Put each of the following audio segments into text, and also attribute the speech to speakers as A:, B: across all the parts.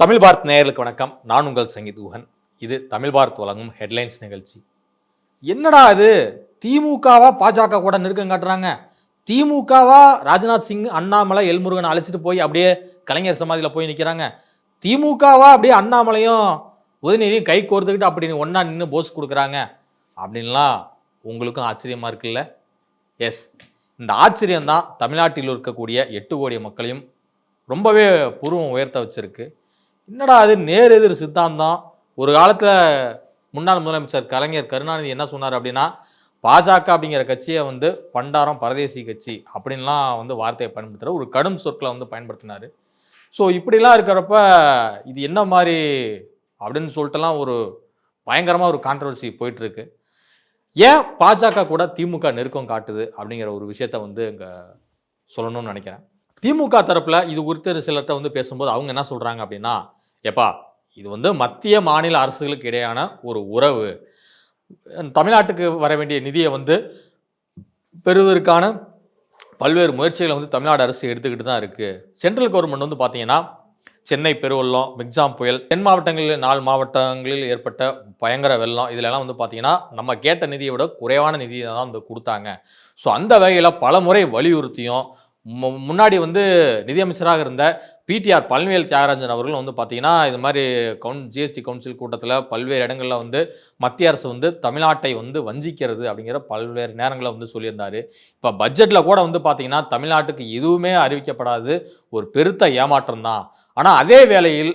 A: தமிழ் பாரத் நேயர்களுக்கு வணக்கம். நான் உங்கள் சங்கீத் குஹன் இது தமிழ் பாரத் வழங்கும் ஹெட்லைன்ஸ் நிகழ்ச்சி. என்னடா இது? திமுகவா பாஜக கூட நெருக்கம் காட்டுறாங்க. திமுகவா ராஜ்நாத் சிங் அண்ணாமலை எல்முருகன் அழைச்சிட்டு போய் அப்படியே கலைஞர் சமாதியில் போய் நிற்கிறாங்க திமுகவா அப்படியே அண்ணாமலையும் உதயநிதியும் கை கோர்த்துக்கிட்டு அப்படி ஒன்றா நின்று போஸ் கொடுக்குறாங்க. அப்படின்லாம் உங்களுக்கும் ஆச்சரியமாக இருக்குல்ல? எஸ் இந்த ஆச்சரியம் தான் தமிழ்நாட்டில் இருக்கக்கூடிய எட்டு கோடி மக்களையும் ரொம்பவே பூர்வம் உயர்த்த வச்சிருக்கு. என்னடா அது நேர் எதிர் சித்தாந்தம்? ஒரு காலத்தில் முன்னாள் முதலமைச்சர் கலைஞர் கருணாநிதி என்ன சொன்னார் அப்படின்னா பாஜக அப்படிங்கிற கட்சியை வந்து பண்டாரம் பரதேசி கட்சி அப்படின்லாம் வந்து வார்த்தையை பயன்படுத்துகிற ஒரு கடும் சொற்களை வந்து பயன்படுத்தினார். ஸோ இப்படிலாம் இருக்கிறப்ப இது என்ன மாதிரி அப்படின்னு சொல்லிட்டுலாம் ஒரு பயங்கரமாக ஒரு கான்ட்ரவர்சி போயிட்டுருக்கு. ஏன் பாஜக கூட திமுக நெருக்கம் காட்டுது அப்படிங்கிற ஒரு விஷயத்த வந்து இங்கே சொல்லணும்னு நினைக்கிறேன். திமுக தரப்பில் இது குறித்து சிலர்கிட்ட வந்து பேசும்போது அவங்க என்ன சொல்கிறாங்க அப்படின்னா எப்பா இது வந்து மத்திய மாநில அரசுகளுக்கு இடையான ஒரு உறவு. தமிழ்நாட்டுக்கு வர வேண்டிய நிதியை வந்து பெறுவதற்கான பல்வேறு முயற்சிகளை வந்து தமிழ்நாடு அரசு எடுத்துக்கிட்டு தான் இருக்குது சென்ட்ரல் கவர்மெண்ட் வந்து பார்த்தீங்கன்னா சென்னை பெருவெள்ளம் மிக்ஜாம் புயல் தென் மாவட்டங்களில் நாலு மாவட்டங்களில் ஏற்பட்ட பயங்கர வெள்ளம் இதுலலாம் வந்து பார்த்தீங்கன்னா நம்ம கேட்ட நிதியை விட குறைவான நிதியை தான் வந்து கொடுத்தாங்க. ஸோ அந்த வகையில் பல முறை வலியுறுத்தியும் முன்னாடி வந்து நிதியமைச்சராக இருந்த பிடிஆர் பழனிவேல் தியாகராஜன் அவர்கள் வந்து பார்த்தீங்கன்னா இது மாதிரி கவுன் ஜிஎஸ்டி கவுன்சில் கூட்டத்தில் பல்வேறு இடங்களில் வந்து மத்திய அரசு வந்து தமிழ்நாட்டை வந்து வஞ்சிக்கிறது அப்படிங்கிற பல்வேறு நேரங்களில் வந்து சொல்லியிருந்தார். இப்போ பட்ஜெட்டில் கூட வந்து பார்த்தீங்கன்னா தமிழ்நாட்டுக்கு எதுவுமே அறிவிக்கப்படாது. ஒரு பெருத்த ஏமாற்றம் தான். ஆனால் அதே வேளையில்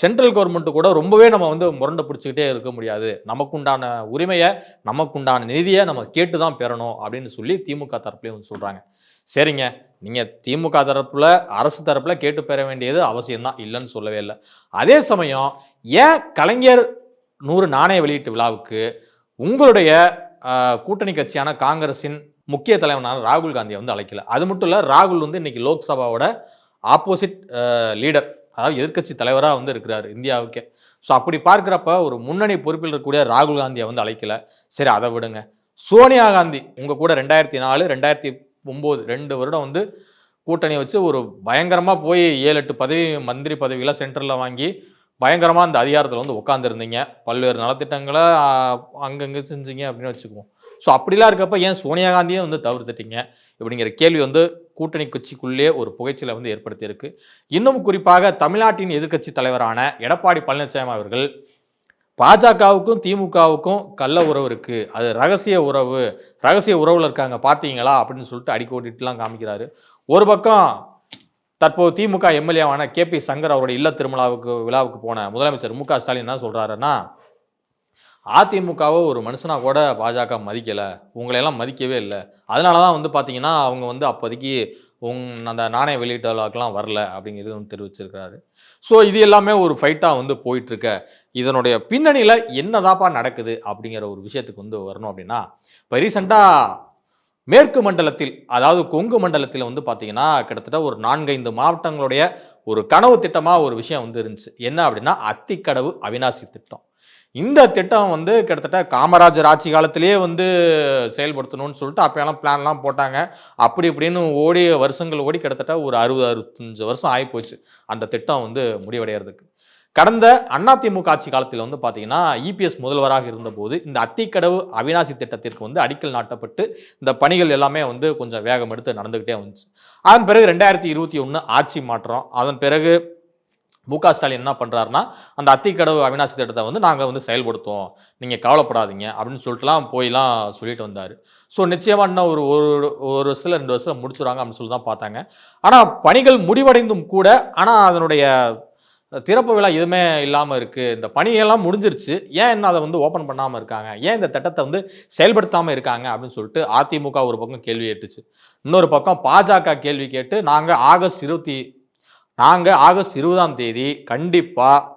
A: சென்ட்ரல் கவர்மெண்ட்டு கூட ரொம்பவே நம்ம வந்து முரண்டை பிடிச்சிக்கிட்டே இருக்க முடியாது. நமக்குண்டான உரிமையை நமக்குண்டான நிதியை நம்ம கேட்டு தான் பெறணும் அப்படின்னு சொல்லி திமுக தரப்புலேயும் வந்து சொல்கிறாங்க சரிங்க. நீங்கள் திமுக தரப்பில் அரசு தரப்பில் கேட்டு பெற வேண்டியது அவசியம்தான். இல்லைன்னு சொல்லவே இல்லை. அதே சமயம் ஏன் கலைஞர் நூறு நாணய வெளியீட்டு விழாவுக்கு உங்களுடைய கூட்டணி கட்சியான காங்கிரஸின் முக்கிய தலைவனான ராகுல் காந்தியை வந்து அழைக்கல? அது மட்டும் இல்லை ராகுல் வந்து இன்னைக்கு லோக்சபாவோட ஆப்போசிட் லீடர் அதாவது எதிர்க்கட்சி தலைவராக வந்து இருக்கிறார் இந்தியாவுக்கே. ஸோ அப்படி பார்க்குறப்ப ஒரு முன்னணி பொறுப்பில் இருக்கக்கூடிய ராகுல் காந்தியை வந்து அழைக்கல. சரி அதை விடுங்க. சோனியா காந்தி உங்கள் கூட ரெண்டாயிரத்தி நாலு ரெண்டாயிரத்தி ஒம்பது ரெண்டு வருடம் வந்து கூட்டணி வச்சு ஒரு பயங்கரமாக போய் ஏழு எட்டு பதவி மந்திரி பதவிகளாக சென்டரில் வாங்கி பயங்கரமாக அந்த அதிகாரத்தில் வந்து உட்காந்துருந்தீங்க பல்வேறு நலத்திட்டங்களை அங்கங்கே செஞ்சீங்க அப்படின்னு வச்சுக்குவோம். ஸோ அப்படிலாம் இருக்கப்ப ஏன் சோனியா காந்தியும் வந்து தவிர்த்துட்டீங்க இப்படிங்கிற கேள்வி வந்து கூட்டணி கட்சிக்குள்ளே ஒரு புகைச்சலை வந்து ஏற்படுத்தியிருக்கு. இன்னும் குறிப்பாக தமிழ்நாட்டின் எதிர்க்கட்சி தலைவரான எடப்பாடி பழனிசாமி அவர்கள் பாஜகவுக்கும் திமுகவுக்கும் கள்ள உறவு இருக்குது அது ரகசிய உறவு. ரகசிய உறவில் இருக்காங்க. பார்த்தீங்களா அப்படின்னு சொல்லிட்டு அடிக்கோட்டிட்டுலாம் காமிக்கிறாரு. ஒரு பக்கம் தற்போது திமுக எம்எல்ஏவான கே பி சங்கர் அவருடைய இல்ல திருமலாவுக்கு விழாவுக்கு போன முதலமைச்சர் மு க ஸ்டாலின் என்ன சொல்கிறாருன்னா அதிமுகவை ஒரு மனுஷனா கூட பாஜக மதிக்கலை. உங்களையெல்லாம் மதிக்கவே இல்லை. அதனால தான் வந்து பார்த்தீங்கன்னா அவங்க வந்து அப்போதைக்கு உங் அந்த நாணய வெளியீட்டு வரல அப்படிங்கிறது வந்து தெரிவிச்சிருக்கிறாரு. ஸோ இது எல்லாமே ஒரு ஃபைட்டாக வந்து போயிட்டுருக்க. இதனுடைய பின்னணியில் என்னதாப்பா நடக்குது அப்படிங்கிற ஒரு விஷயத்துக்கு வந்து வரணும் அப்படின்னா இப்போ ரீசெண்டாக மேற்கு மண்டலத்தில் அதாவது கொங்கு மண்டலத்தில் வந்து பார்த்தீங்கன்னா கிட்டத்தட்ட ஒரு நான்கைந்து மாவட்டங்களுடைய ஒரு கனவு திட்டமாக ஒரு விஷயம் வந்து இருந்துச்சு. என்ன அப்படின்னா அத்திக்கடவு அவினாசி திட்டம். இந்த திட்டம் வந்து கிட்டத்தட்ட காமராஜர் ஆட்சி காலத்திலேயே வந்து செயல்படுத்தணும்னு சொல்லிட்டு அப்போயெல்லாம் பிளான்லாம் போட்டாங்க. அப்படி இப்படின்னு ஓடி வருஷங்கள் ஓடி கிட்டத்தட்ட ஒரு அறுபது அறுபத்தஞ்சு வருஷம் ஆகிப்போச்சு அந்த திட்டம் வந்து முடிவடைகிறதுக்கு கடந்த அதிமுக ஆட்சி காலத்தில் வந்து பார்த்தீங்கன்னா இபிஎஸ் முதல்வராக இருந்தபோது இந்த அத்திக்கடவு அவினாசி திட்டத்திற்கு வந்து அடிக்கல் நாட்டப்பட்டு இந்த பணிகள் எல்லாமே வந்து கொஞ்சம் வேகம் எடுத்து நடந்துக்கிட்டே வந்துச்சு. அதன் பிறகு ரெண்டாயிரத்தி இருபத்தி ஒன்று ஆட்சி மாற்றம் அதன் பிறகு மு க ஸ்டாலின் என்ன பண்ணுறாருன்னா அந்த அத்திக்கடவு அவினாசி திட்டத்தை வந்து நாங்கள் வந்து செயல்படுத்துவோம். நீங்கள் கவலைப்படாதீங்க அப்படின்னு சொல்லிட்டுலாம் போயெலாம் சொல்லிட்டு வந்தார். ஸோ நிச்சயமாக இன்னும் ஒரு ஒரு ஒரு வருஷத்தில் ரெண்டு வருஷத்தில் முடிச்சுடுவாங்க அப்படின்னு சொல்லி தான் பார்த்தாங்க. ஆனால் பணிகள் முடிவடைந்தும் கூட ஆனால் அதனுடைய திறப்பு விழா எதுவுமே இல்லாமல் இருக்குது இந்த பணியெல்லாம் முடிஞ்சிருச்சு. ஏன் என்ன அதை வந்து ஓப்பன் பண்ணாமல் இருக்காங்க? ஏன் இந்த திட்டத்தை வந்து செயல்படுத்தாமல் இருக்காங்க? அப்படின்னு சொல்லிட்டு அதிமுக ஒரு பக்கம் கேள்வி கேட்டுச்சு இன்னொரு பக்கம் பாஜக கேள்வி கேட்டு நாங்கள் ஆகஸ்ட் இருபத்தி நாங்கள் ஆகஸ்ட் இருபதாம் தேதி கண்டிப்பாக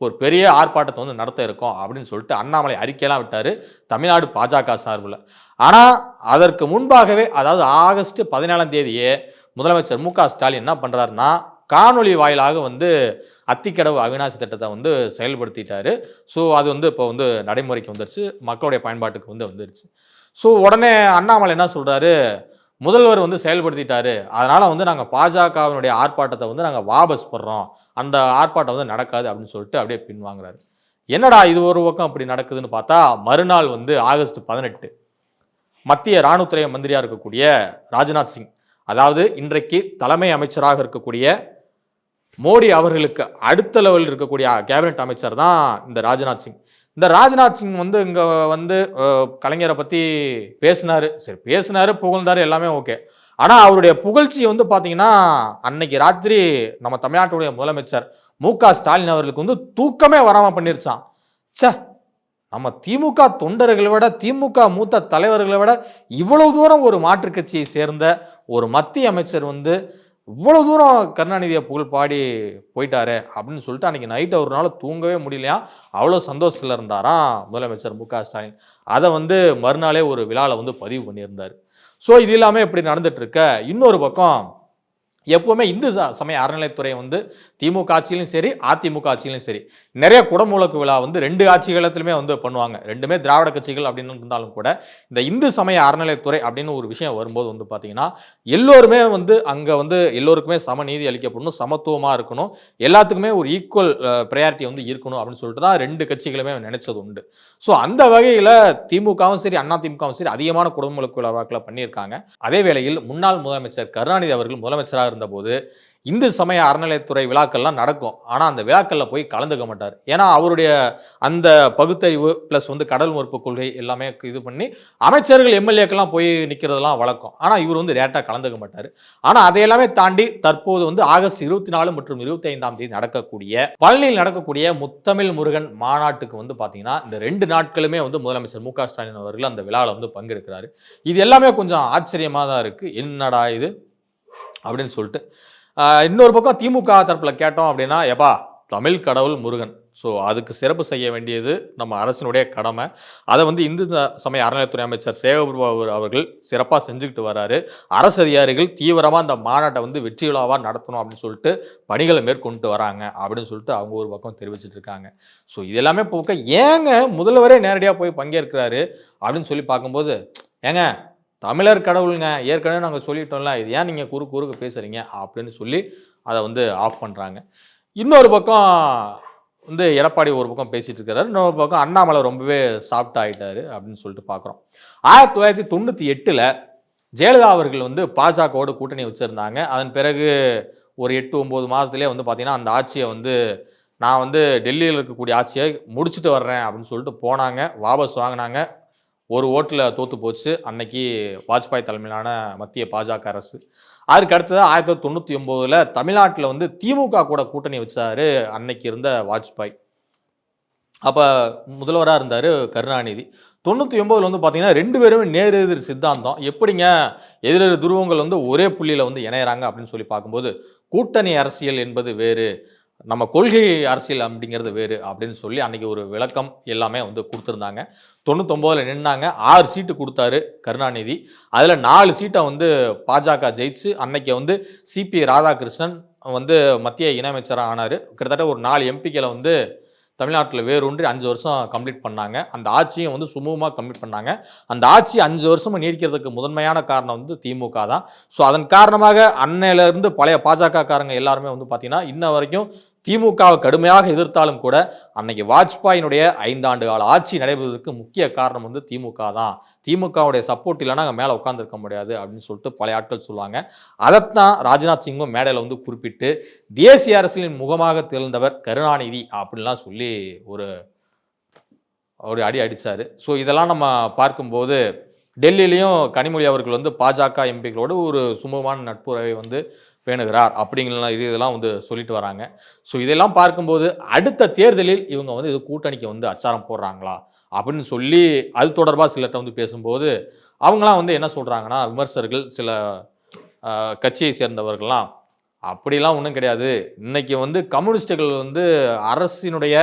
A: ஒரு பெரிய ஆர்ப்பாட்டத்தை வந்து நடத்த இருக்கோம் அப்படின்னு சொல்லிட்டு அண்ணாமலை அறிக்கையெல்லாம் விட்டார் தமிழ்நாடு பாஜக சார்பில். ஆனால் அதற்கு முன்பாகவே அதாவது ஆகஸ்ட் பதினேழாம் தேதியே முதலமைச்சர் மு க ஸ்டாலின் என்ன பண்ணுறாருன்னா காணொளி வாயிலாக வந்து அத்திக்கடவு அவினாசி திட்டத்தை வந்து செயல்படுத்திட்டாரு. ஸோ அது வந்து இப்போ வந்து நடைமுறைக்கு வந்துருச்சு. மக்களுடைய பயன்பாட்டுக்கு வந்து வந்துருச்சு. ஸோ உடனே அண்ணாமலை என்ன சொல்கிறாரு முதல்வர் வந்து செயல்படுத்திட்டாரு. அதனால வந்து நாங்கள் பாஜகவினுடைய ஆர்ப்பாட்டத்தை வந்து நாங்கள் வாபஸ் படுறோம். அந்த ஆர்ப்பாட்டம் வந்து நடக்காது அப்படின்னு சொல்லிட்டு அப்படியே பின்வாங்குறாரு. என்னடா இது ஒரு பக்கம் அப்படி நடக்குதுன்னு பார்த்தா மறுநாள் வந்து ஆகஸ்ட் பதினெட்டு மத்திய இராணுவத்துறை மந்திரியாக இருக்கக்கூடிய ராஜ்நாத் சிங் அதாவது இன்றைக்கு தலைமை அமைச்சராக இருக்கக்கூடிய மோடி அவர்களுக்கு அடுத்த லெவலில் இருக்கக்கூடிய கேபினெட் அமைச்சர் தான் இந்த ராஜ்நாத் சிங். இந்த ராஜ்நாத் சிங் வந்து இங்கே வந்து கலைஞரை பற்றி பேசினார். சரி பேசினார் புகழ்ந்தார் எல்லாமே ஓகே. ஆனால் அவருடைய புகழ்ச்சி வந்து பார்த்தீங்கன்னா அன்னைக்கு ராத்திரி நம்ம தமிழ்நாட்டுடைய முதலமைச்சர் மு க ஸ்டாலின் அவர்களுக்கு வந்து தூக்கமே வராமல் பண்ணிருச்சான் சே நம்ம திமுக தொண்டர்களை விட திமுக மூத்த தலைவர்களை விட இவ்வளவு தூரம் ஒரு மாற்றுக் கட்சியை சேர்ந்த ஒரு மத்திய அமைச்சர் வந்து இவ்வளோ தூரம் கருணாநிதியை புகழ் பாடி போயிட்டாரு அப்படின்னு சொல்லிட்டு அன்னைக்கு நைட் நாள் தூங்கவே முடியலையா? அவ்வளோ சந்தோஷத்தில் இருந்தாராம் முதலமைச்சர் மு க ஸ்டாலின். அதை வந்து மறுநாளே ஒரு விழாவில் வந்து பதிவு பண்ணியிருந்தார். ஸோ இது எல்லாமே இப்படி நடந்துட்டு இருக்க. இன்னொரு பக்கம் எப்பவுமே இந்து ச- சமய அறநிலைத்துறை வந்து திமுக ஆட்சியிலும் சரி அதிமுக ஆட்சியிலும் சரி நிறைய குடமுழக்கு விழா வந்து ரெண்டு ஆட்சிகளத்திலுமே வந்து பண்ணுவாங்க. ரெண்டுமே திராவிட கட்சிகள் அப்படின்னு இருந்தாலும் கூட இந்த இந்து சமய அறநிலைத்துறை அப்படின்னு ஒரு விஷயம் வரும்போது வந்து பார்த்தீங்கன்னா எல்லோருமே வந்து அங்கே வந்து எல்லோருக்குமே சமநீதி அளிக்கப்படணும் சமத்துவமாக இருக்கணும் எல்லாத்துக்குமே ஒரு ஈக்குவல் ப்ரையாரிட்டி வந்து இருக்கணும் அப்படின்னு சொல்லிட்டு தான் ரெண்டு கட்சிகளுமே நினைச்சது உண்டு. ஸோ அந்த வகையில் திமுகவும் சரி அண்ணா திமுகவும் சரி அதிகமான குடும்பங்களுக்கு விழாக்களை பண்ணியிருக்காங்க. அதே வேளையில் முன்னாள் முதலமைச்சர் கருணாநிதி அவர்கள் முதலமைச்சராக இருந்தபோது இந்து சமய அறநிலையத்துறை விழாக்கள்லாம் நடக்கும். ஆனால் அந்த விழாக்களில் போய் கலந்துக்க மாட்டார். ஏன்னா அவருடைய அந்த பகுத்தறிவு ப்ளஸ் வந்து கடல் மறுப்பு கொள்கை எல்லாமே இது பண்ணி அமைச்சர்கள் எம்எல்ஏக்கெல்லாம் போய் நிற்கிறதெல்லாம் வழக்கம். ஆனால் இவர் வந்து டேரெக்டாக கலந்துக்க மாட்டார். ஆனால் அதையெல்லாமே தாண்டி தற்போது வந்து ஆகஸ்ட் இருபத்தி நாலு மற்றும் இருபத்தி ஐந்தாம் தேதி நடக்கக்கூடிய பழனியில் நடக்கக்கூடிய முத்தமிழ் முருகன் மாநாட்டுக்கு வந்து பார்த்தீங்கன்னா இந்த ரெண்டு நாட்களுமே வந்து முதலமைச்சர் மு க ஸ்டாலின் அவர்கள் அந்த விழாவில் வந்து பங்கெடுக்கிறாரு. இது எல்லாமே கொஞ்சம் ஆச்சரியமாக தான் இருக்குது என்னடா இது? அப்படின்னு சொல்லிட்டு இன்னொரு பக்கம் திமுக தரப்பில் கேட்டோம் அப்படின்னா எப்பா தமிழ் கடவுள் முருகன். ஸோ அதுக்கு சிறப்பு செய்ய வேண்டியது நம்ம அரசினுடைய கடமை. அதை வந்து இந்து சமய அறநிலையத்துறை அமைச்சர் சேகர்பாபு அவர்கள் சிறப்பாக செஞ்சுக்கிட்டு வராரு. அரசு அதிகாரிகள் தீவிரமாக அந்த மாநாட்டை வந்து வெற்றி விழாவாக நடத்தணும் அப்படின்னு சொல்லிட்டு பணிகளை மேற்கொண்டு வராங்க அப்படின்னு சொல்லிட்டு அவங்க ஒரு பக்கம் தெரிவிச்சிட்டு இருக்காங்க. ஸோ இது எல்லாமே போக்க ஏங்க முதல்வரே நேரடியாக போய் பங்கேற்கிறாரு அப்படின்னு சொல்லி பார்க்கும்போது ஏங்க தமிழர் கடவுளுங்க. ஏற்கனவே நாங்கள் சொல்லிட்டோம்ல இது ஏன் நீங்கள் குறு குறுக்கு பேசுகிறீங்க அப்படின்னு சொல்லி அதை வந்து ஆஃப் பண்ணுறாங்க இன்னொரு பக்கம் வந்து எடப்பாடி ஒரு பக்கம் பேசிகிட்டு இருக்கிறாரு இன்னொரு பக்கம் அண்ணாமலை ரொம்பவே சாஃப்ட் ஆயிட்டாரு அப்படின்னு சொல்லிட்டு பார்க்குறோம் ஆயிரத்தி தொள்ளாயிரத்தி தொண்ணூற்றி எட்டில் ஜெயலலிதா அவர்கள் வந்து பாஜகவோடு கூட்டணி வச்சுருந்தாங்க. அதன் பிறகு ஒரு எட்டு ஒம்பது மாதத்துலேயே வந்து பார்த்திங்கன்னா அந்த ஆட்சியை வந்து நான் வந்து டெல்லியில் இருக்கக்கூடிய ஆட்சியை முடிச்சுட்டு வர்றேன் அப்படின்னு சொல்லிட்டு போனாங்க. வாபஸ் வாங்கினாங்க. ஒரு ஓட்டில் தோற்று போச்சு. அன்னைக்கு வாஜ்பாய் தலைமையிலான மத்திய பாஜக அரசு. அதுக்கு அடுத்தது ஆயிரத்தி தொள்ளாயிரத்தி தொண்ணூற்றி ஒம்போதில் தமிழ்நாட்டில் வந்து திமுக கூட கூட்டணி வச்சார் அன்னைக்கு இருந்த வாஜ்பாய். அப்போ முதல்வராக இருந்தார் கருணாநிதி. தொண்ணூற்றி ஒம்போதில் வந்து பார்த்தீங்கன்னா ரெண்டு பேருமே நேர் எதிர் சித்தாந்தம். எப்படிங்க எதிரெதிர் துருவங்கள் வந்து ஒரே புள்ளியில் வந்து இணையறாங்க அப்படின்னு சொல்லி பார்க்கும்போது கூட்டணி அரசியல் என்பது வேறு. நம்ம கொள்கை அரசியல் அப்படிங்கிறது வேறு அப்படின்னு சொல்லி அன்னைக்கு ஒரு விளக்கம் எல்லாமே வந்து கொடுத்துருந்தாங்க. தொண்ணூத்தொம்போதில் நின்னாங்க. ஆறு சீட்டு கொடுத்தாரு கருணாநிதி. அதில் நாலு சீட்டை வந்து பாஜக ஜெயிச்சு அன்னைக்கு வந்து சிபி ராதாகிருஷ்ணன் வந்து மத்திய இணையமைச்சராக ஆனார். கிட்டத்தட்ட ஒரு நாலு எம்பிக்களை வந்து தமிழ்நாட்டில் வேரூன்றி அஞ்சு வருஷம் கம்ப்ளீட் பண்ணாங்க. அந்த ஆட்சியும் வந்து சுமூகமாக கம்ப்ளீட் பண்ணாங்க. அந்த ஆட்சி அஞ்சு வருஷமும் நீடிக்கிறதுக்கு முதன்மையான காரணம் வந்து திமுக தான். ஸோ அதன் காரணமாக அன்னையிலேருந்து பழைய பாஜக காரங்க எல்லாருமே வந்து பார்த்தீங்கன்னா இன்ன வரைக்கும் திமுகவை கடுமையாக எதிர்த்தாலும் கூட அன்னைக்கு வாஜ்பாயினுடைய ஐந்தாண்டு கால ஆட்சி நடைபெறுவதற்கு முக்கிய காரணம் வந்து திமுக தான். திமுகவுடைய சப்போர்ட் இல்லைன்னா அங்கே மேலே உட்காந்துருக்க முடியாது அப்படின்னு சொல்லிட்டு பழைய ஆட்கள் சொல்லுவாங்க. அதைத்தான் ராஜ்நாத் சிங்கும் மேடையில் வந்து குறிப்பிட்டு தேசிய அரசியலின் முகமாக திகழ்ந்தவர் கருணாநிதி அப்படின்லாம் சொல்லி ஒரு ஒரு அடி அடித்தார் ஸோ இதெல்லாம் நம்ம பார்க்கும்போது டெல்லியிலையும் கனிமொழி அவர்கள் வந்து பாஜக எம்பிகளோடு ஒரு சுமூகமான நட்புறவை வந்து பேணுகிறார் அப்படிங்கிற இது இதெல்லாம் வந்து சொல்லிட்டு வராங்க. ஸோ இதெல்லாம் பார்க்கும்போது அடுத்த தேர்தலில் இவங்க வந்து இது கூட்டணிக்கு வந்து அச்சாரம் போடுறாங்களா அப்படின்னு சொல்லி அது தொடர்பாக சிலர்கிட்ட வந்து பேசும்போது அவங்களாம் வந்து என்ன சொல்கிறாங்கன்னா விமர்சகர்கள் சில கட்சியை சேர்ந்தவர்கள்லாம் அப்படிலாம் ஒன்றும் கிடையாது. இன்றைக்கி வந்து கம்யூனிஸ்டுகள் வந்து அரசினுடைய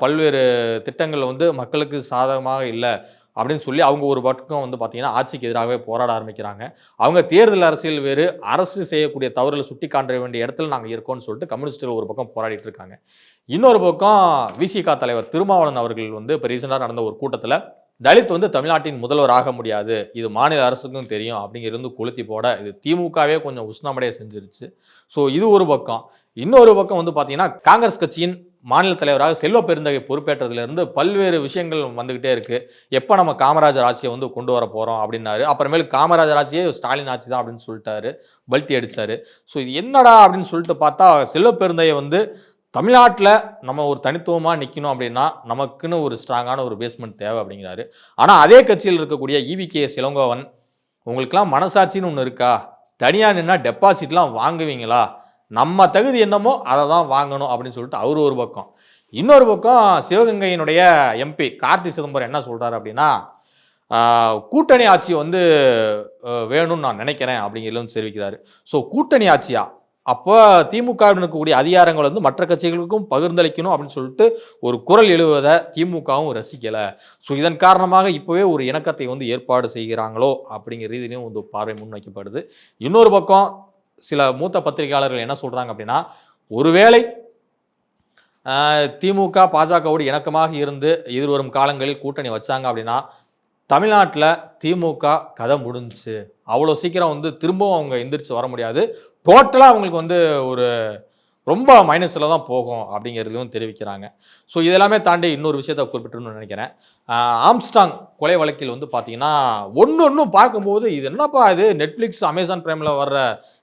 A: பல்வேறு திட்டங்கள் வந்து மக்களுக்கு சாதகமாக இல்லை. அப்படின்னு சொல்லி அவங்க ஒரு பக்கம் வந்து பார்த்தீங்கன்னா ஆட்சிக்கு எதிராகவே போராட ஆரம்பிக்கிறாங்க. அவங்க தேர்தல் அரசியல் வேறு அரசு செய்யக்கூடிய தவறுகளை சுட்டி காட்ட வேண்டிய இடத்துல நாங்கள் இருக்கோம்னு சொல்லிட்டு கம்யூனிஸ்டுகள் ஒரு பக்கம் போராடிட்டு இருக்காங்க. இன்னொரு பக்கம் விசிகா தலைவர் திருமாவளவன் அவர்கள் வந்து இப்போ ரீசெண்டாக நடந்த ஒரு கூட்டத்தில் தலித் வந்து தமிழ்நாட்டின் முதல்வர் ஆக முடியாது. இது மாநில அரசுக்கும் தெரியும். அப்படிங்கிறது கொளுத்தி போட இது திமுகவே கொஞ்சம் உஷ்ணமடைய செஞ்சிருச்சு. ஸோ இது ஒரு பக்கம். இன்னொரு பக்கம் வந்து பார்த்தீங்கன்னா காங்கிரஸ் கட்சியின் மாநில தலைவராக செல்வ பெருந்தகை பொறுப்பேற்றதுலேருந்து பல்வேறு விஷயங்கள் வந்துக்கிட்டே இருக்குது எப்போ நம்ம காமராஜர் ஆட்சியை வந்து கொண்டு வர போகிறோம் அப்படின்னாரு. அப்புறமேல் காமராஜர் ஆட்சியே ஸ்டாலின் ஆட்சி தான் அப்படின்னு சொல்லிட்டாரு. பல்ட்டி அடித்தார் ஸோ இது என்னடா அப்படின்னு சொல்லிட்டு பார்த்தா செல்வ பெருந்தகை வந்து தமிழ்நாட்டில் நம்ம ஒரு தனித்துவமாக நிற்கணும் அப்படின்னா நமக்குன்னு ஒரு ஸ்ட்ராங்கான ஒரு பேஸ்மெண்ட் தேவை அப்படிங்கிறாரு. ஆனால் அதே கட்சியில் இருக்கக்கூடிய இவிகே இளங்கோவன் உங்களுக்கெல்லாம் மனசாட்சின்னு ஒன்று இருக்கா? தனியாக நின்னா டெபாசிட்லாம் வாங்குவீங்களா? நம்ம தகுதி என்னமோ அதை தான் வாங்கணும் அப்படின்னு சொல்லிட்டு அவர் ஒரு பக்கம். இன்னொரு பக்கம் சிவகங்கையினுடைய எம்பி கார்த்தி சிதம்பரம் என்ன சொல்கிறார் அப்படின்னா கூட்டணி ஆட்சி வந்து வேணும்னு நான் நினைக்கிறேன் அப்படிங்கிறதும் தெரிவிக்கிறாரு. ஸோ கூட்டணி ஆட்சியா? அப்போ திமுகவில் இருக்கக்கூடிய அதிகாரங்கள் வந்து மற்ற கட்சிகளுக்கும் பகிர்ந்தளிக்கணும் அப்படின்னு சொல்லிட்டு ஒரு குரல் எழுவதை திமுகவும் ரசிக்கலை. ஸோ இதன் காரணமாக இப்போவே ஒரு இணக்கத்தை வந்து ஏற்பாடு செய்கிறாங்களோ அப்படிங்கிற ரீதியிலையும் ஒரு பார்வை முன்வைக்கப்படுது. இன்னொரு பக்கம் சில மூத்த பத்திரிகையாளர்கள் என்ன சொல்கிறாங்க அப்படின்னா ஒருவேளை திமுக பாஜகவோடு இணக்கமாக இருந்து எதிர்வரும் காலங்களில் கூட்டணி வச்சாங்க அப்படின்னா தமிழ்நாட்டில் திமுக கதை முடிஞ்சுச்சு. அவ்வளோ சீக்கிரம் வந்து திரும்பவும் அவங்க எந்திரிச்சு வர முடியாது. டோட்டலாக அவங்களுக்கு வந்து ஒரு ரொம்ப மைனஸில் தான் போகும் அப்படிங்கிறதையும் தெரிவிக்கிறாங்க. ஸோ இதெல்லாமே தாண்டி இன்னொரு விஷயத்தை குறிப்பிட்டணும்னு நினைக்கிறேன். ஆம்ஸ்டாங் கொலை வழக்கில் வந்து பார்த்தீங்கன்னா ஒன்று ஒன்றும் பார்க்கும்போது இது என்னப்பா இது நெட்ஃப்ளிக்ஸ் அமேசான் பிரைமில் வர்ற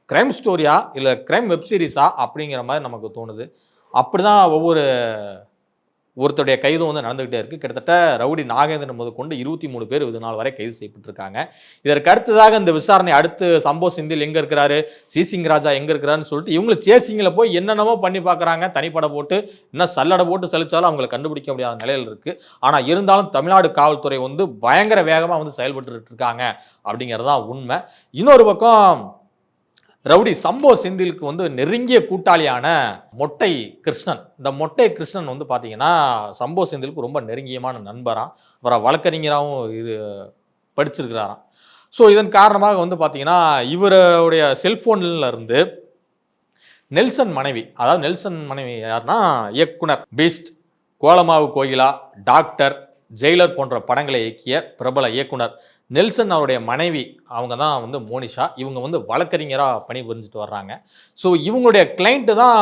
A: கிரைம் ஸ்டோரியா இல்லை கிரைம் வெப் சீரிஸா அப்படிங்கிற மாதிரி நமக்கு தோணுது. அப்படி தான் ஒவ்வொரு ஒருத்தருடைய கைதும் வந்து நடந்துகிட்டே இருக்குது கிட்டத்தட்ட ரவுடி நாகேந்திரன் முதல் கொண்டு இருபத்தி மூணு பேர் இது நாள் வரை கைது செய்யப்பட்டிருக்காங்க. இதற்கு அடுத்ததாக இந்த விசாரணை அடுத்து சம்போ சிந்தில் எங்கே இருக்கிறாரு சிசிங் ராஜா எங்கே இருக்கிறாருன்னு சொல்லிட்டு இவங்க சேசிங்கில் போய் என்னென்னமோ பண்ணி பார்க்குறாங்க. தனிப்படை போட்டு என்ன சல்லடை போட்டு சலிச்சாலும் அவங்களை கண்டுபிடிக்க முடியாத நிலையில் இருக்குது ஆனால் இருந்தாலும் தமிழ்நாடு காவல்துறை வந்து பயங்கர வேகமாக வந்து செயல்பட்டு இருக்காங்க அப்படிங்கிறது தான் உண்மை. இன்னொரு பக்கம் ரவுடி சம்போ செந்திலுக்கு வந்து நெருங்கிய கூட்டாளியான மொட்டை கிருஷ்ணன். இந்த மொட்டை கிருஷ்ணன் வந்து பார்த்தீங்கன்னா சம்போ செந்திலுக்கு ரொம்ப நெருங்கியமான நண்பராம். அவரை வழக்கறிஞராகவும் இது படிச்சிருக்கிறாராம். ஸோ இதன் காரணமாக வந்து பார்த்தீங்கன்னா இவருடைய செல்ஃபோன்ல இருந்து நெல்சன் மனைவி அதாவது நெல்சன் மனைவி யாருன்னா இயக்குனர் Beast Kolamaavu Kokila Doctor Jailer போன்ற படங்களை இயக்கிய பிரபல இயக்குனர் நெல்சன் அவருடைய மனைவி அவங்க தான் வந்து மோனிஷா. இவங்க வந்து வழக்கறிஞராக பணிபுரிஞ்சுட்டு வர்றாங்க. ஸோ இவங்களுடைய கிளைண்ட்டு தான்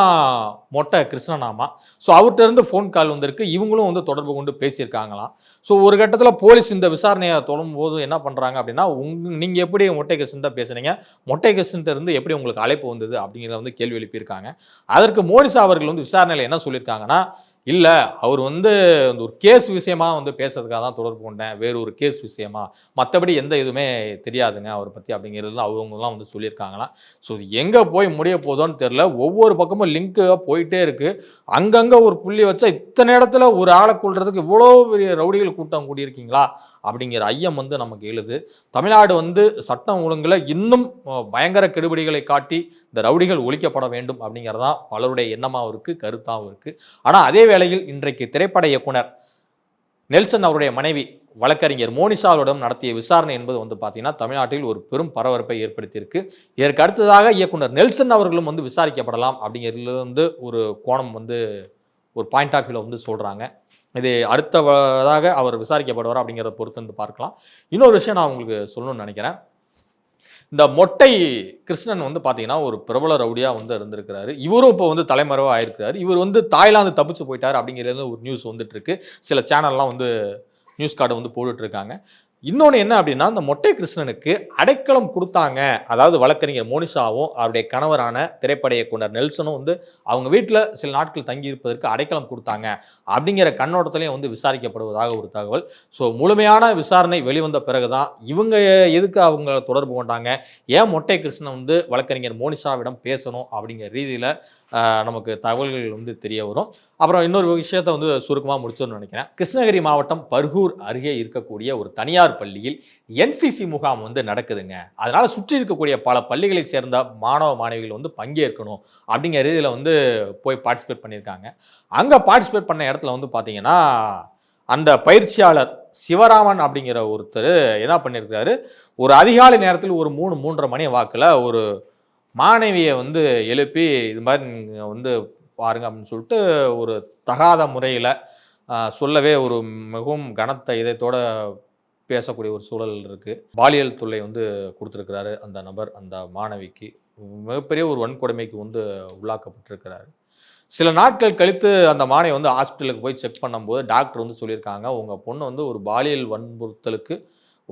A: மொட்டை கிருஷ்ணநாமா. ஸோ அவர்கிட்ட இருந்து ஃபோன் கால் வந்திருக்கு. இவங்களும் வந்து தொடர்பு கொண்டு பேசியிருக்காங்களாம். ஸோ ஒரு கட்டத்தில் போலீஸ் இந்த விசாரணையை தொடரும் போது என்ன பண்ணுறாங்க அப்படின்னா உங் நீங்கள் எப்படி மொட்டை கிருஷ்ணன் பேசுகிறீங்க மொட்டை கிருஷ்ணன்ட்ட எப்படி உங்களுக்கு அழைப்பு வந்தது அப்படிங்கிறத வந்து கேள்வி எழுப்பியிருக்காங்க. அதற்கு மோனிஷா அவர்கள் வந்து விசாரணையில் என்ன சொல்லியிருக்காங்கன்னா இல்லை அவர் வந்து இந்த ஒரு கேஸ் விஷயமா வந்து பேசுறதுக்காக தான் தொடர்பு கொண்டேன். வேறு ஒரு கேஸ் விஷயமா. மற்றபடி எந்த இதுவுமே தெரியாதுங்க அவரை பற்றி அப்படிங்கிறது அவங்கலாம் வந்து சொல்லியிருக்காங்களாம் ஸோ இது எங்கே போய் முடிய போதோன்னு தெரில ஒவ்வொரு பக்கமும் லிங்க்காக போயிட்டே இருக்குது அங்கங்கே ஒரு புள்ளி வச்சா இத்தனை இடத்துல ஒரு ஆளை கொள்றதுக்கு இவ்வளோ பெரிய ரவுடிகள் கூட்டம் கூடியிருக்கீங்களா? அப்படிங்கிற ஐயம் வந்து நமக்கு எழுது. தமிழ்நாடு வந்து சட்டம் ஒழுங்குல இன்னும் பயங்கர கெடுபிடிகளை காட்டி இந்த ரவுடிகள் ஒழிக்கப்பட வேண்டும் அப்படிங்கிறதான் பலருடைய எண்ணமாகவும் இருக்குது கருத்தாகவும் இருக்குது ஆனால் அதே வேளையில் இன்றைக்கு திரைப்பட இயக்குனர் நெல்சன் அவருடைய மனைவி வழக்கறிஞர் மோனிஷாவிடம் நடத்திய விசாரணை என்பது வந்து பார்த்தீங்கன்னா தமிழ்நாட்டில் ஒரு பெரும் பரபரப்பை ஏற்படுத்தியிருக்கு. இதற்கு அடுத்ததாக இயக்குனர் நெல்சன் அவர்களும் வந்து விசாரிக்கப்படலாம் அப்படிங்கிறதுல வந்து ஒரு கோணம் வந்து ஒரு பாயிண்ட் ஆஃப் வியூவில் வந்து சொல்கிறாங்க இது அடுத்ததாக அவர் விசாரிக்கப்படுவார் அப்படிங்கிறத பொறுத்து வந்து பார்க்கலாம். இன்னொரு விஷயம் நான் உங்களுக்கு சொல்லணும்னு நினைக்கிறேன். இந்த மொட்டை கிருஷ்ணன் வந்து பார்த்தீங்கன்னா ஒரு பிரபல ரவுடியாக வந்து இருந்திருக்கிறாரு. இவரும் இப்போ வந்து தலைமறைவாக ஆயிருக்கிறாரு. இவர் வந்து தாய்லாந்து தப்பிச்சு போயிட்டார் அப்படிங்கிறது ஒரு நியூஸ் வந்துட்டு இருக்கு. சில சேனல்லாம் வந்து நியூஸ் கார்டு வந்து போட்டுட்ருக்காங்க இன்னொன்று என்ன அப்படின்னா இந்த மொட்டை கிருஷ்ணனுக்கு அடைக்கலம் கொடுத்தாங்க. அதாவது வழக்கறிஞர் மோனிஷாவும் அவருடைய கணவரான திரைப்பட இயக்குனர் நெல்சனும் வந்து அவங்க வீட்டில் சில நாட்கள் தங்கியிருப்பதற்கு அடைக்கலம் கொடுத்தாங்க. அப்படிங்கிற கண்ணோட்டத்திலையும் வந்து விசாரிக்கப்படுவதாக ஒரு தகவல். ஸோ முழுமையான விசாரணை வெளிவந்த பிறகு தான் இவங்க எதுக்கு அவங்க தொடர்பு கொண்டாங்க? ஏன் மொட்டை கிருஷ்ணன் வந்து வழக்கறிஞர் மோனிஷாவிடம் பேசணும் அப்படிங்கிற ரீதியில் நமக்கு தகவல்கள் வந்து தெரிய வரும். அப்புறம் இன்னொரு விஷயத்த வந்து சுருக்கமாக முடிச்சோன்னு நினைக்கிறேன். கிருஷ்ணகிரி மாவட்டம் பர்கூர் அருகே இருக்கக்கூடிய ஒரு தனியார் பள்ளியில் என்சிசி முகாம் வந்து நடக்குதுங்க. அதனால் சுற்றி இருக்கக்கூடிய பல பள்ளிகளை சேர்ந்த மாணவ மாணவிகள் வந்து பங்கேற்கணும் அப்படிங்கிற ரீதியில் வந்து போய் பார்ட்டிசிபேட் பண்ணியிருக்காங்க. அங்கே பார்ட்டிசிபேட் பண்ண இடத்துல வந்து பார்த்தீங்கன்னா அந்த பயிற்சியாளர் சிவராமன் அப்படிங்கிற ஒருத்தர் என்ன பண்ணியிருக்காரு ஒரு அதிகாலை நேரத்தில் ஒரு மூணு மூன்றரை மணி வாக்கில் ஒரு மாணவியை வந்து எழுப்பி இது மாதிரி நீங்கள் வந்து பாருங்க அப்படின்னு சொல்லிட்டு ஒரு தகாத முறையில் சொல்லவே ஒரு மிகவும் கனத்த இதயத்தோட பேசக்கூடிய ஒரு சூழல் இருக்குது பாலியல் தொல்லை வந்து கொடுத்துருக்கிறாரு அந்த நபர் அந்த மாணவிக்கு. மிகப்பெரிய ஒரு வன்கொடுமைக்கு வந்து உள்ளாக்கப்பட்டிருக்கிறாரு. சில நாட்கள் கழித்து அந்த மாணவி வந்து ஹாஸ்பிட்டலுக்கு போய் செக் பண்ணும்போது டாக்டர் வந்து சொல்லியிருக்காங்க உங்கள் பொண்ணு வந்து ஒரு பாலியல் வன்புறுத்தலுக்கு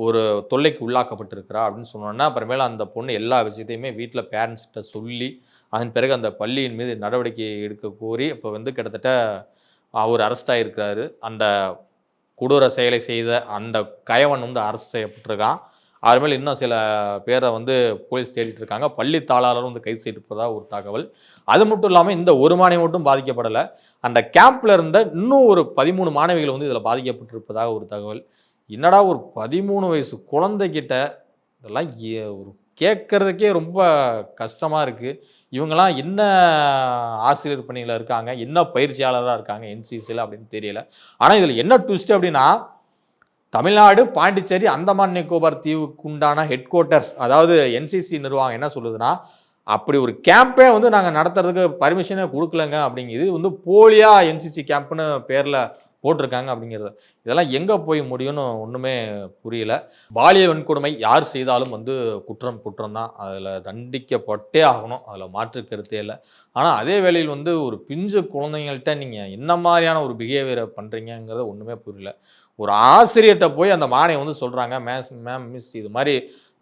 A: ஒரு தொல்லைக்கு உள்ளாக்கப்பட்டிருக்கிறா அப்படின்னு சொன்னோன்னா அப்புறமேல அந்த பொண்ணு எல்லா விஷயத்தையுமே வீட்டில் பேரண்ட்ஸ்கிட்ட சொல்லி அதன் பிறகு அந்த பள்ளியின் மீது நடவடிக்கை எடுக்க கோரி இப்போ வந்து கிட்டத்தட்ட அவர் அரெஸ்ட் ஆகியிருக்கிறாரு அந்த கொடூர செயலை செய்த அந்த கயவன் வந்து அரெஸ்ட் செய்யப்பட்டிருக்கான். அது மேலே இன்னும் சில பேரை வந்து போலீஸ் தேடிட்டு இருக்காங்க. பள்ளி தாளாளரும் வந்து கைது செய்யப்பட்டதா ஒரு தகவல். அது மட்டும் இல்லாமல் இந்த ஒரு மாணவி மட்டும் பாதிக்கப்படலை. அந்த கேம்ப்ல இருந்த இன்னும் ஒரு பதிமூணு மாணவிகள் வந்து இதில் பாதிக்கப்பட்டிருப்பதாக ஒரு தகவல். என்னடா ஒரு பதிமூணு வயசு குழந்தைகிட்ட இதெல்லாம் ஏ- ஒரு கேட்கறதுக்கே ரொம்ப கஷ்டமாக இருக்குது இவங்கெல்லாம் என்ன ஆசிரியர் பணியில் இருக்காங்க? என்ன பயிற்சியாளராக இருக்காங்க? என்சிசியில் அப்படின்னு தெரியல. ஆனால் இதில் என்ன ட்விஸ்ட் அப்படின்னா தமிழ்நாடு பாண்டிச்சேரி அந்தமான் நிக்கோபார் தீவுக்கு உண்டான ஹெட் குவார்ட்டர்ஸ் அதாவது என்சிசி நிர்வாகம் என்ன சொல்லுதுன்னா அப்படி ஒரு கேம்பே வந்து நாங்கள் நடத்துறதுக்கு பர்மிஷனே கொடுக்கலங்க அப்படிங்குது. வந்து போலியா என்சிசி கேம்ப்னு பேரில் போட்டிருக்காங்க அப்படிங்கிறது. இதெல்லாம் எங்கே போய் முடியும்னு ஒன்றுமே புரியல. பாலியல் வன்கொடுமை யார் செய்தாலும் வந்து குற்றம் குற்றம் தான். அதில் தண்டிக்கப்பட்டே ஆகணும். அதில் மாற்று கருத்தே இல்லை. ஆனால் அதே வேளையில் வந்து ஒரு பிஞ்சு குழந்தைங்கள்ட்ட நீங்கள் என்ன மாதிரியான ஒரு பிஹேவியரை பண்ணுறீங்கங்கிறத ஒன்றுமே புரியல. ஒரு ஆசிரியர்கிட்ட போய் அந்த மாணவி வந்து சொல்கிறாங்க மேம் மேம் மிஸ் இது மாதிரி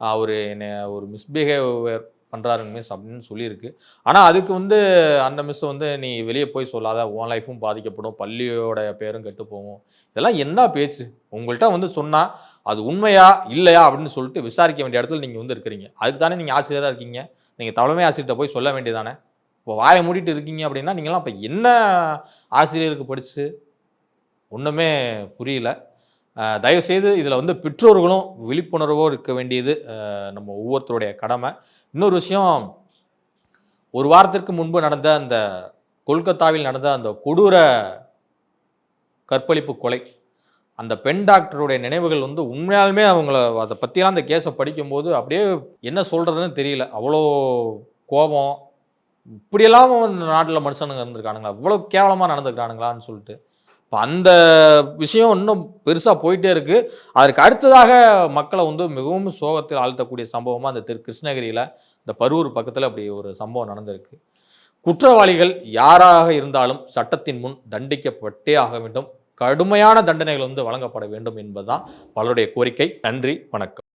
A: அவர் என்னை ஒரு மிஸ்பிஹேவியர் பண்ணுறாருங்க மிஸ் அப்படின்னு சொல்லியிருக்கு. ஆனால் அதுக்கு வந்து அந்த மிஸ் வந்து நீ வெளியே போய் சொல்லாத உன் லைஃப்பும் பாதிக்கப்படும் பள்ளியோட பேரும் கெட்டு போகும். இதெல்லாம் என்ன பேச்சு? உங்கள்கிட்ட வந்து சொன்னால் அது உண்மையா இல்லையா அப்படின்னு சொல்லிட்டு விசாரிக்க வேண்டிய இடத்துல நீங்கள் வந்து இருக்கிறீங்க. அதுக்கு தானே நீங்கள் ஆசிரியராக இருக்கீங்க? நீங்கள் தலைமை ஆசிரியர்கிட்ட போய் சொல்ல வேண்டியதானே? இப்போ வாயை மூடிட்டு இருக்கீங்க அப்படின்னா நீங்களாம் இப்போ என்ன ஆசிரியருக்கு படிச்சு? ஒன்றுமே புரியல. தயவுசெய்து இதில் வந்து பெற்றோர்களும் விழிப்புணர்வோ இருக்க வேண்டியது நம்ம ஒவ்வொருத்தருடைய கடமை. இன்னொரு விஷயம் ஒரு வாரத்திற்கு முன்பு நடந்த அந்த கொல்கத்தாவில் நடந்த அந்த கொடூர கற்பழிப்பு கொலை அந்த பெண் டாக்டருடைய நினைவுகள் வந்து உண்மையாலுமே அவங்கள அதை பற்றிலாம் அந்த கேஸை படிக்கும்போது அப்படியே என்ன சொல்கிறதுன்னு தெரியல. அவ்வளோ கோபம். இப்படியெல்லாம் இந்த நாட்டில் மனுஷனுங்க இருந்திருக்கானுங்களா? இவ்வளோ கேவலமாக நடந்துக்கிறானுங்களான்னு சொல்லிட்டு. இப்போ அந்த விஷயம் இன்னும் பெருசாக போயிட்டே இருக்கு. அதற்கு அடுத்ததாக மக்களை வந்து மிகவும் சோகத்தில் ஆழ்த்தக்கூடிய சம்பவமாக அந்த திரு கிருஷ்ணகிரியில் இந்த பரூர் பக்கத்தில் அப்படி ஒரு சம்பவம் நடந்திருக்கு. குற்றவாளிகள் யாராக இருந்தாலும் சட்டத்தின் முன் தண்டிக்கப்பட்டே ஆக வேண்டும். கடுமையான தண்டனைகள் வந்து வழங்கப்பட வேண்டும் என்பதுதான் பலருடைய கோரிக்கை. நன்றி வணக்கம்.